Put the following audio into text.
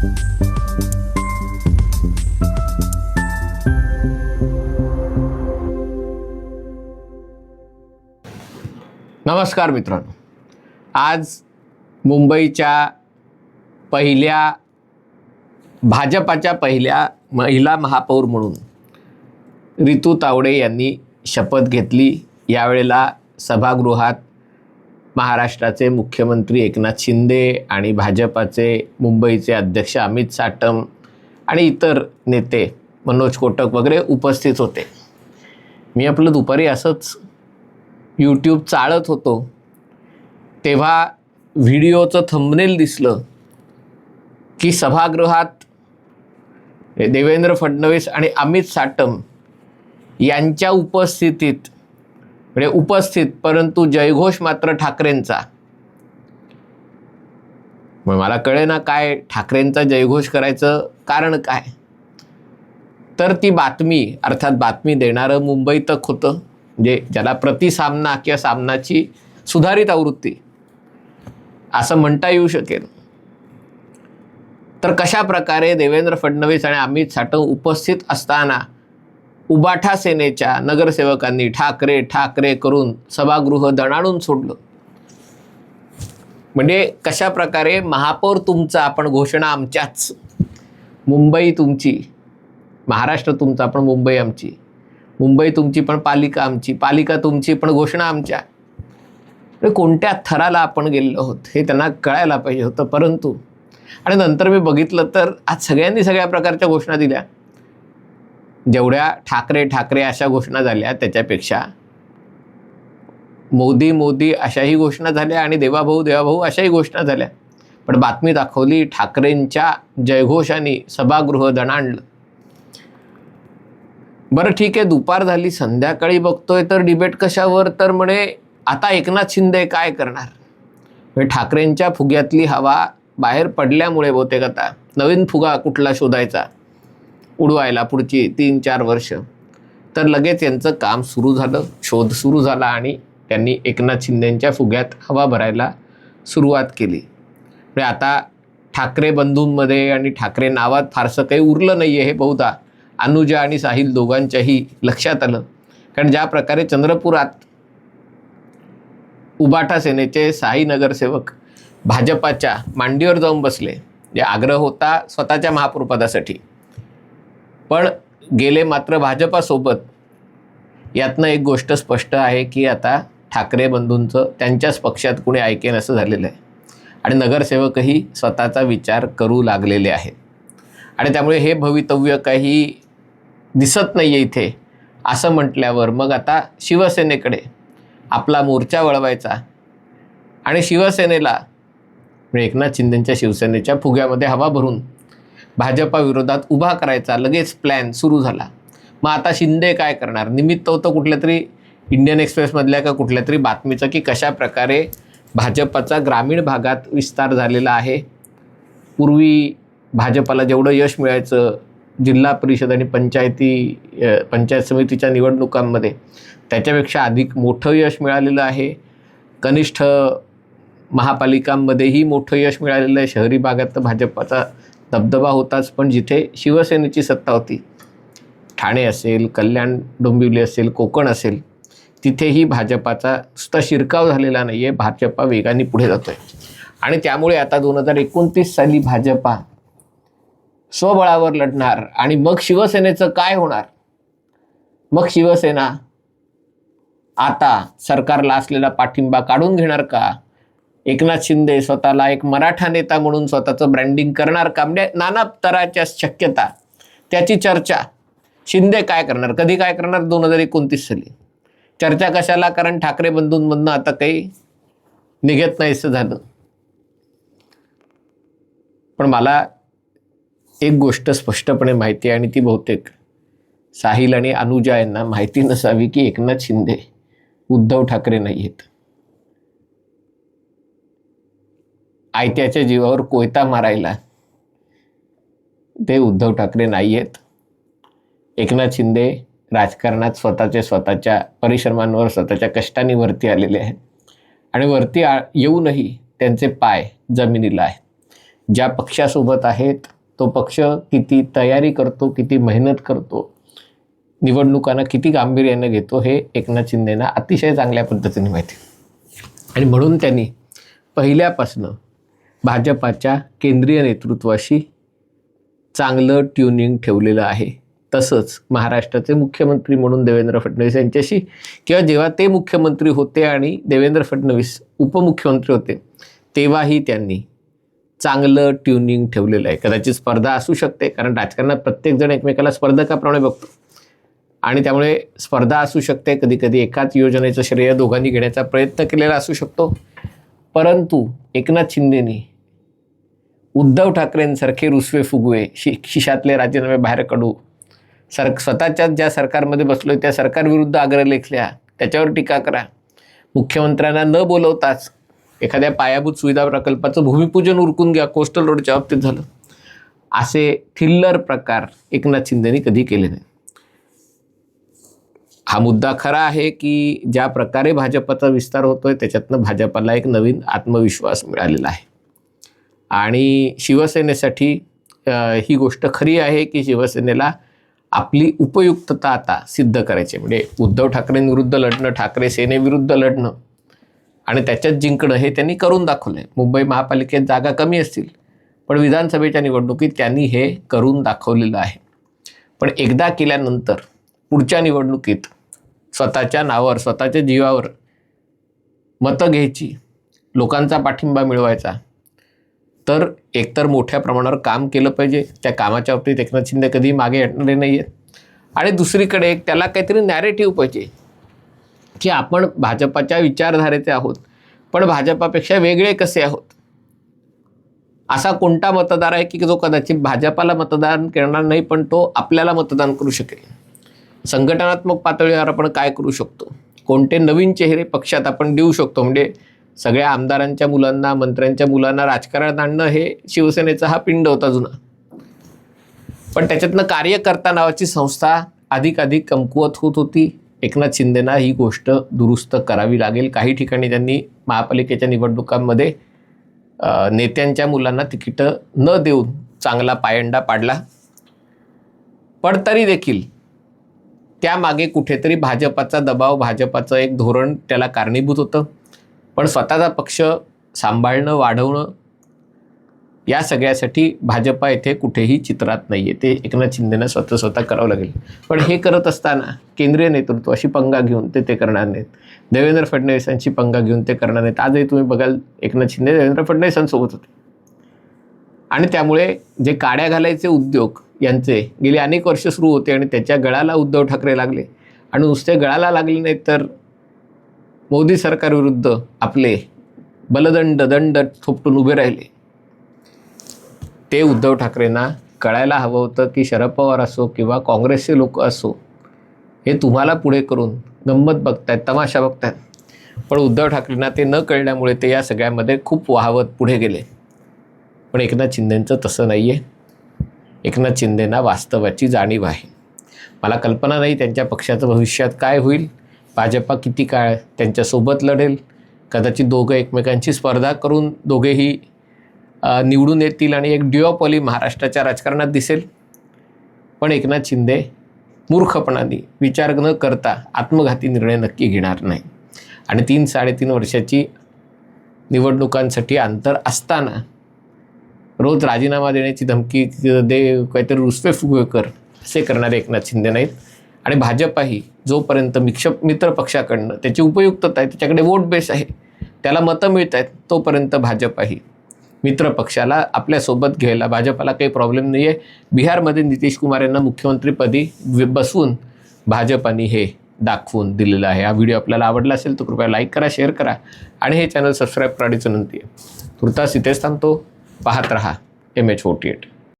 नमस्कार मित्रांनो. आज मुंबईच्या पहिल्या भाजपाच्या पहिल्या महिला महापौर म्हणून रितू तावडे यांनी शपथ घेतली. यावेळेला सभागृहात महाराष्ट्राचे मुख्यमंत्री एकनाथ शिंदे आणि भाजपाचे मुंबईचे अध्यक्ष अमित साटम आणि इतर नेते मनोज कोटक वगैरे उपस्थित होते. मी आपलं दुपारी असंच यूट्यूब चाळत होतो. तेव्हा व्हिडिओचं थंबनेल दिसलं की सभागृहात देवेंद्र फडणवीस आणि अमित साटम यांच्या उपस्थितीत म्हणजे उपस्थित परंतु जयघोष मात्र ठाकरेंचा. मग मला कळे ना काय ठाकरेंचा जयघोष करायचं कारण काय? तर ती बातमी अर्थात बातमी देणारं मुंबई तक होतं म्हणजे ज्याला प्रतिसामना किंवा सामनाची सुधारित आवृत्ती असं म्हणता येऊ शकेल. तर कशा प्रकारे देवेंद्र फडणवीस आणि अमित साठव उपस्थित असताना उबाठा सेनेच्या नगरसेवकांनी ठाकरे ठाकरे करून सभागृह दणाणून सोडलं. म्हणजे कशा प्रकारे महापौर तुमचा आपण घोषणा आमच्याच. मुंबई तुमची महाराष्ट्र तुमचा पण मुंबई आमची. मुंबई तुमची पण पालिका आमची पालिका तुमची पण घोषणा आमच्या. कोणत्या थराला आपण गेलेलो आहोत हे त्यांना कळायला पाहिजे होतं परंतु आणि नंतर मी बघितलं तर आज सगळ्यांनी सगळ्या प्रकारच्या घोषणा दिल्या. जेवढ्या ठाकरे ठाकरे अशा घोषणा झाल्या त्याच्यापेक्षा मोदी मोदी अशाही घोषणा झाल्या आणि देवाभाऊ देवाभाऊ अशाही घोषणा झाल्या. पण बातमी दाखवली ठाकरेंच्या जयघोषाने सभागृह दणाणलं. बरं ठीक आहे दुपार झाली संध्याकाळी बघतोय तर डिबेट कशावर? तर म्हणे आता एकनाथ शिंदे काय करणार? ठाकरेंच्या फुग्यातली हवा बाहेर पडल्यामुळे बहुतेक आता. नवीन फुगा कुठला शोधायचा? उडवायला पुढची तीन चार वर्ष. तर लगेच यांचं काम सुरू झालं. शोध सुरू झाला आणि त्यांनी एकनाथ शिंदेंच्या फुग्यात हवा भरायला सुरुवात केली. म्हणजे आता ठाकरे बंधूंमध्ये आणि ठाकरे नावात फारसं काही उरलं नाही आहे हे बहुधा. अनुजा आणि साहिल दोघांच्याही लक्षात आलं. कारण ज्या प्रकारे चंद्रपुरात उबाठा सेनेचे साई नगरसेवक भाजपाच्या मांडीवर जाऊन बसले. जे आग्रह होता स्वतःच्या महापौरपदासाठी. पण गेले मात्र भाजपासोबत. यातनं एक गोष्ट स्पष्ट आहे की आता ठाकरे बंधूंचं त्यांच्याच पक्षात कुणी ऐकेन असं झालेलं आहे. आणि नगरसेवकही स्वतःचा विचार करू लागलेले आहेत. आणि त्यामुळे हे भवितव्य काही दिसत नाही आहे इथे असं म्हटल्यावर मग आता शिवसेनेकडे आपला मोर्चा वळवायचा. आणि शिवसेनेला म्हणजे एकनाथ शिंदेंच्या शिवसेनेच्या फुग्यामध्ये हवा भरून भाजपाविरोधात उभा करायचा लगेच प्लॅन सुरू झाला. मग आता शिंदे काय करणार? निमित्त होतं कुठल्या तरी इंडियन एक्सप्रेसमधल्या का कुठल्या तरी बातमीचं की कशा प्रकारे भाजपाचा ग्रामीण भागात विस्तार झालेला आहे. पूर्वी भाजपाला जेवढं यश मिळायचं जिल्हा परिषद आणि पंचायती पंचायत समितीच्या निवडणुकांमध्ये त्याच्यापेक्षा अधिक मोठं यश मिळालेलं आहे. कनिष्ठ महापालिकांमध्येही मोठं यश मिळालेलं आहे. शहरी भागात तर भाजपाचा दबदबा होताच पण जिथे शिवसेनेची सत्ता होती ठाणे असेल कल्याण डोंबिवली असेल कोकण असेल तिथेही भाजपाचा नुसता शिरकाव झालेला नाही आहे भाजपा वेगाने पुढे जातोय. आणि त्यामुळे आता दोन हजार एकोणतीस साली भाजपा स्वबळावर लढणार आणि मग शिवसेनेचं काय होणार? मग शिवसेना आता सरकारला असलेला पाठिंबा काढून घेणार का? एकनाथ शिंदे स्वतःला एक मराठा नेता म्हणून स्वतःचं ब्रँडिंग करणार का? म्हणजे नाना तराच्या शक्यता त्याची चर्चा. शिंदे काय करणार? कधी काय करणार? दोन हजार एकोणतीस साली. चर्चा कशाला? कारण ठाकरे बंधूंमधनं आता काही निघत नाहीसं झालं. पण मला एक गोष्ट स्पष्टपणे माहिती आहे आणि ती बहुतेक साहिल आणि अनुजा यांना माहिती नसावी की एकनाथ शिंदे उद्धव ठाकरे नाही आहेत आयत्याच्या जीवावर कोयता मारायला. ते उद्धव ठाकरे नाही आहेत एकनाथ शिंदे राजकारणात स्वतःच्या स्वतःच्या परिश्रमांवर स्वतःच्या कष्टाने वरती आलेले आहेत. आणि वरती आ येऊनही त्यांचे पाय जमिनीला आहेत. ज्या पक्षासोबत आहेत तो पक्ष किती तयारी करतो किती मेहनत करतो निवडणुकांना किती गांभीर्यानं घेतो हे एकनाथ शिंदेना अतिशय चांगल्या पद्धतीने माहिती. आणि म्हणून त्यांनी पहिल्यापासनं भाजपाच्या केंद्रीय नेतृत्वाशी चांगलं ट्युनिंग ठेवलेलं आहे. तसंच महाराष्ट्राचे मुख्यमंत्री म्हणून देवेंद्र फडणवीस यांच्याशी किंवा जेव्हा ते मुख्यमंत्री होते आणि देवेंद्र फडणवीस उपमुख्यमंत्री होते तेव्हाही त्यांनी चांगलं ट्युनिंग ठेवलेलं आहे. कदाचित स्पर्धा असू शकते कारण राजकारणात प्रत्येकजण एकमेकाला स्पर्धकाप्रमाणे बघतो. आणि त्यामुळे स्पर्धा असू शकते कधीकधी एकाच योजनेचं श्रेय दोघांनी घेण्याचा प्रयत्न केलेला असू शकतो. परंतु एकनाथ शिंदेनी उद्धव ठाकरेंसारखे रुसवे फुगवे शि खिशातले राजीनामे बाहेर काढू. सर स्वतःच्याच ज्या सरकारमध्ये बसलोय त्या सरकारविरुद्ध आग्रहलेख लिहा त्याच्यावर टीका करा. मुख्यमंत्र्यांना न बोलवताच एखाद्या पायाभूत सुविधा प्रकल्पाचं भूमिपूजन उरकून घ्या कोस्टल रोडच्या बाबतीत झालं. असे थिल्लर प्रकार एकनाथ शिंदेनी कधी केले नाही हा मुद्दा खरा आहे की ज्या प्रकारे भाजपाचा विस्तार होतोय त्याच्यातनं भाजपाला एक नवीन आत्मविश्वास मिळालेला आहे. आणि शिवसेनेसाठी ही गोष्ट खरी आहे की शिवसेनेला आपली उपयुक्तता आता सिद्ध करायची म्हणजे उद्धव ठाकरेंविरुद्ध लढणं ठाकरे सेनेविरुद्ध लढणं आणि त्याच्यात जिंकणं हे त्यांनी करून दाखवलं आहे मुंबई महापालिकेत जागा कमी असतील पण विधानसभेच्या निवडणुकीत त्यांनी हे करून दाखवलेलं आहे. पण एकदा केल्यानंतर पुढच्या निवडणुकीत स्वतःच्या नावावर स्वतःच्या जीवावर मतं घ्यायची लोकांचा पाठिंबा मिळवायचा तर एकतर मोठ्या प्रमाणावर काम केलं पाहिजे. त्या कामाच्या बाबतीत एकनाथ शिंदे कधी मागे हटणारे नाही आहेत आणि दुसरीकडे एक त्याला काहीतरी नॅरेटिव्ह पाहिजे. की आपण भाजपाच्या विचारधारेचे आहोत पण भाजपापेक्षा वेगळे कसे आहोत? असा कोणता मतदार आहे की जो कदाचित भाजपाला मतदान करणार नाही पण तो आपल्याला मतदान करू शकेल? संघटनात्मक पातळीवर आपण काय करू शकतो? कोणते नवीन चेहरे पक्षात आपण देऊ शकतो? म्हणजे सगळ्या आमदारांच्या मुलांना मंत्र्यांच्या मुलांना राजकारणात आणणं हे शिवसेनेचा हा पिंड होता जुना. पण त्याच्यातनं कार्यकर्ता नावाची संस्था अधिक अधिक कमकुवत होत होती. एकनाथ शिंदेना ही गोष्ट दुरुस्त करावी लागेल. काही ठिकाणी त्यांनी महापालिकेच्या निवडणुकांमध्ये नेत्यांच्या मुलांना तिकीटं न देऊन चांगला पायंडा पाडला. पण तरी देखील त्यामागे कुठेतरी भाजपाचा दबाव भाजपाचं एक धोरण त्याला कारणीभूत होतं. पण स्वतःचा पक्ष सांभाळणं वाढवणं या सगळ्यासाठी भाजपा येथे कुठेही चित्रात नाही आहे ते एकनाथ शिंदेनं स्वतः स्वतः करावं लागेल. पण हे करत असताना केंद्रीय नेतृत्वाशी पंगा घेऊन ते ते करणार नाहीत. देवेंद्र फडणवीसांची पंगा घेऊन ते करणार नाहीत. आजही तुम्ही बघाल एकनाथ शिंदे देवेंद्र फडणवीसांसोबत होते. आणि त्यामुळे जे काड्या घालायचे उद्योग यांचे गेली अनेक वर्ष सुरू होते आणि त्याच्या गळाला उद्धव ठाकरे लागले. आणि नुसते गळाला लागले नाहीत तर मोदी सरकारविरुद्ध आपले बलदंड दंड थोपटून उभे राहिले. ते उद्धव ठाकरेंना कळायला हवं होतं की शरद पवार असो किंवा काँग्रेसचे लोक असो हे तुम्हाला पुढे करून गंमत बघतायत तमाशा बघतायत. पण उद्धव ठाकरेंना ते न कळल्यामुळे ते या सगळ्यामध्ये खूप वाहवत पुढे गेले. पण एकनाथ शिंदेंचं तसं नाही आहे एकनाथ शिंदेंना वास्तवाची जाणीव आहे. मला कल्पना नाही त्यांच्या पक्षाचं भविष्यात काय होईल. भाजपा किती काळ त्यांच्यासोबत लढेल? कदाचित दोघं एकमेकांची स्पर्धा करून दोघेही निवडून येतील आणि एक डिओपॉली महाराष्ट्राच्या राजकारणात दिसेल. पण एकनाथ शिंदे मूर्खपणाने विचार न करता आत्मघाती निर्णय नक्की घेणार नाही. आणि तीन साडेतीन वर्षाची निवडणुकांसाठी अंतर असताना रोज राजीनामा देण्याची धमकी दे काहीतरी रुसवे फुगवे कर असे करणारे एकनाथ शिंदे नाहीत. आणि भाजपाही जोपर्यंत मिक्ष मित्र पक्षाकडनं त्याची उपयुक्तता आहे त्याच्याकडे वोट बेस आहे त्याला मतं मिळत आहेत तोपर्यंत भाजपही मित्र पक्षाला आपल्यासोबत घ्यायला भाजपाला काही प्रॉब्लेम नाही आहे बिहारमध्ये नितीश कुमार यांना मुख्यमंत्रीपदी बसवून भाजपाने हे दाखवून दिलेलं आहे. हा व्हिडिओ आपल्याला आवडला असेल तर कृपया लाईक करा शेअर करा आणि हे चॅनल सबस्क्राईब करायची विनंती आहे. तुर्तास इथेच थांबतो. पाहत रहा एम एच फोर्टी एट